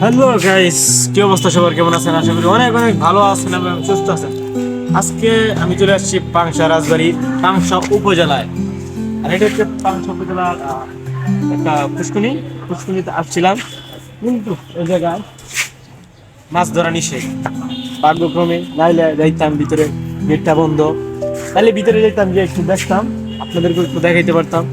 Hello guys কি অবস্থা সবার? কেমন আছেন? আশা করি অনেক অনেক ভালো আছেন এবং সুস্থ আছেন। আজকে আমি চলে আসছি পাংশা রাজবাড়ি, পাংশা উপজেলায়। আর এটা হচ্ছে পাংশা উপজেলার একটা পুষ্কুনি পুষ্কুনিতে আসছিলাম, কিন্তু ওই জায়গায় মাছ ধরা নিষেধ। ভাগ্যক্রমে নাইলে যাইতাম, ভিতরে গেটটা বন্ধ। তাহলে ভিতরে যেতাম যে একটু দেখতাম আপনাদেরকে একটু দেখাইতে পারতাম।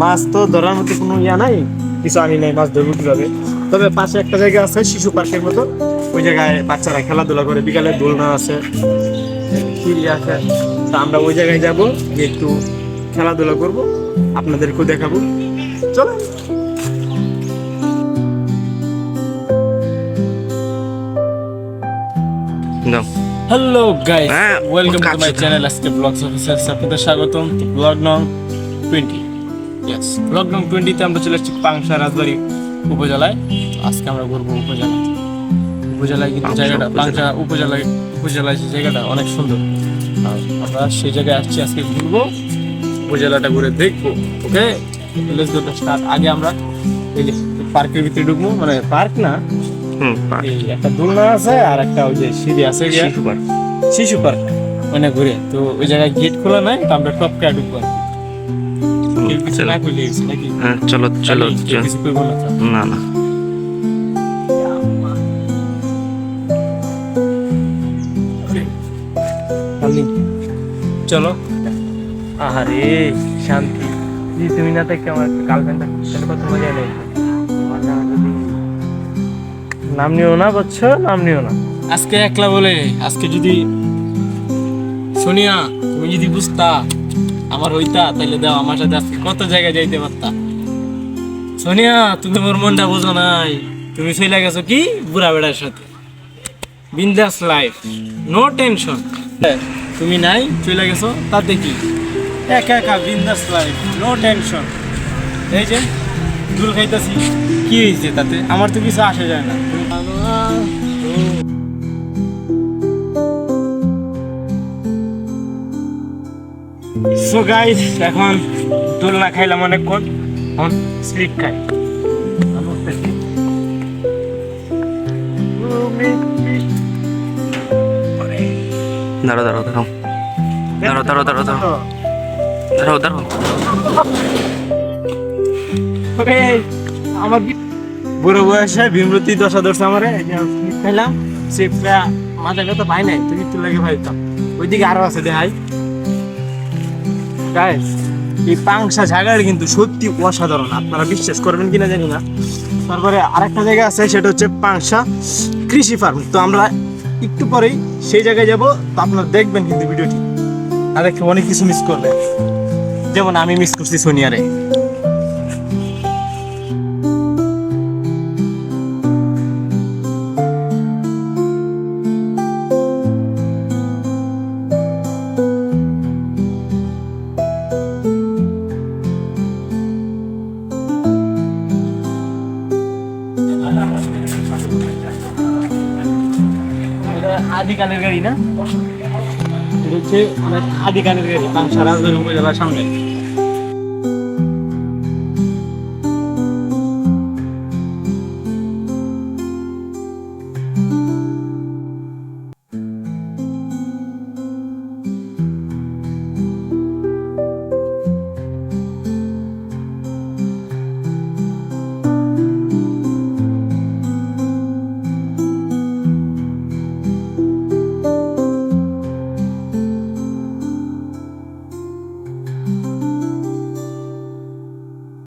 মাছ তো ধরার মতো কোনো ইয়া নাই, কিছু আনি নাই, মাছ ধরবো কীভাবে? তবে পাশে একটা জায়গা আছে শিশু পার্কের মতো। ওই জায়গায় বাচ্চারা খেলাধুলা করে বিকালে দোলনা আছে সিঁড়ি আছে। তা আমরা ওই জায়গায় যাব গিয়ে একটু খেলাধুলা করব আপনাদেরকেও দেখাবো। চলো। দাও hello guys welcome to my channel আজকে ব্লগস অফিসার আপনাদের স্বাগতম। ব্লগ নং টোয়েন্টি ইয়েস ব্লগ নং টোয়েন্টিতে আমরা চলে এসেছি পাংশা রাজবাড়ি। উপজেলায় আজকে আমরা ঘুরবো উপজেলা উপজেলায় কিন্তু জায়গাটা। পাংশা উপজেলায় উপজেলায় যে জায়গাটা অনেক সুন্দর। আর আমরা সেই জায়গায় আসছি আজকে ঘুরবো উপজেলাটা ঘুরে দেখব ওকে? লেটস গো স্টার্ট আগে আমরা এই যে পার্কের ভিতরে ঢুকবো মানে পার্ক না? এই একটা দোলনা আছে আর একটা ওই যে সিঁড়ি আছে শিশু পার্ক। শিশু পার্ক মানে ঘুরে। তো ওই জায়গায় গেট খোলা নাই তো আমরা টপকে ঢুকবো আর কি। চলো হ্যাঁ চলো করব না না। চলো। আহারে শান্তি। যদি তুমি না থেকে আমার গার্লফ্রেন্ডটা কত মজা নেই। নাম নিও না বুঝছ? নাম নিও না। আজকে একলা বলে আজকে যদি সোনিয়া তুমি যদি বুঝতা আমার হইতা তাহলে দাও, আমার সাথে আজকে কত জায়গায় যাইতে পারতা? সোনিয়া, তুমি মোর মনটা বোঝো নাই। তুমি চলে গেছো কি? বুড়া বেড়ার সাথে। বিন্দাস লাইফ নো টেনশন তুমি নাই চলে গেছো, তাতে কি? একা একা, বিন্দাস লাইফ নো টেনশন এই যে, দুল খাইতাছি, কি হয়েছে তাতে? আমার তো কিছু আসে যায় না। সো গাইস এখন দোলনা খাইলাম অনেকক্ষণ। এখন স্লিপ খাই। দাঁড়াও দাঁড়াও দাঁড়াও। দাঁড়াও দাঁড়াও দাঁড়াও ওরে, আমার বুড়ো বয়সে ভীমরতি দশা ধরছে আমারে। এই যে আমি খাইলাম। স্লিপটা মাথা ব্যথা পাই নাই তুই একটু লাগে ভাইতাম ওইদিকে আরও আছে দেখাই। গাইস এই পাংশা জায়গাটা কিন্তু সত্যি অসাধারণ। আপনারা বিশ্বাস করবেন কিনা জানি না। তারপরে আরেকটা জায়গা আছে, সেটা হচ্ছে পাংশা কৃষি ফার্ম তো আমরা একটু পরেই সেই জায়গায় যাব, তো আপনারা দেখবেন কিন্তু ভিডিওটি। আর অনেক কিছু মিস করবেন যেমন আমি মিস করছি সোনিয়ারে। আদিকালের গাড়ি না? এটা হচ্ছে আদিকালের গাড়ি পাংশা রাজধানী উপজেলার সামনে।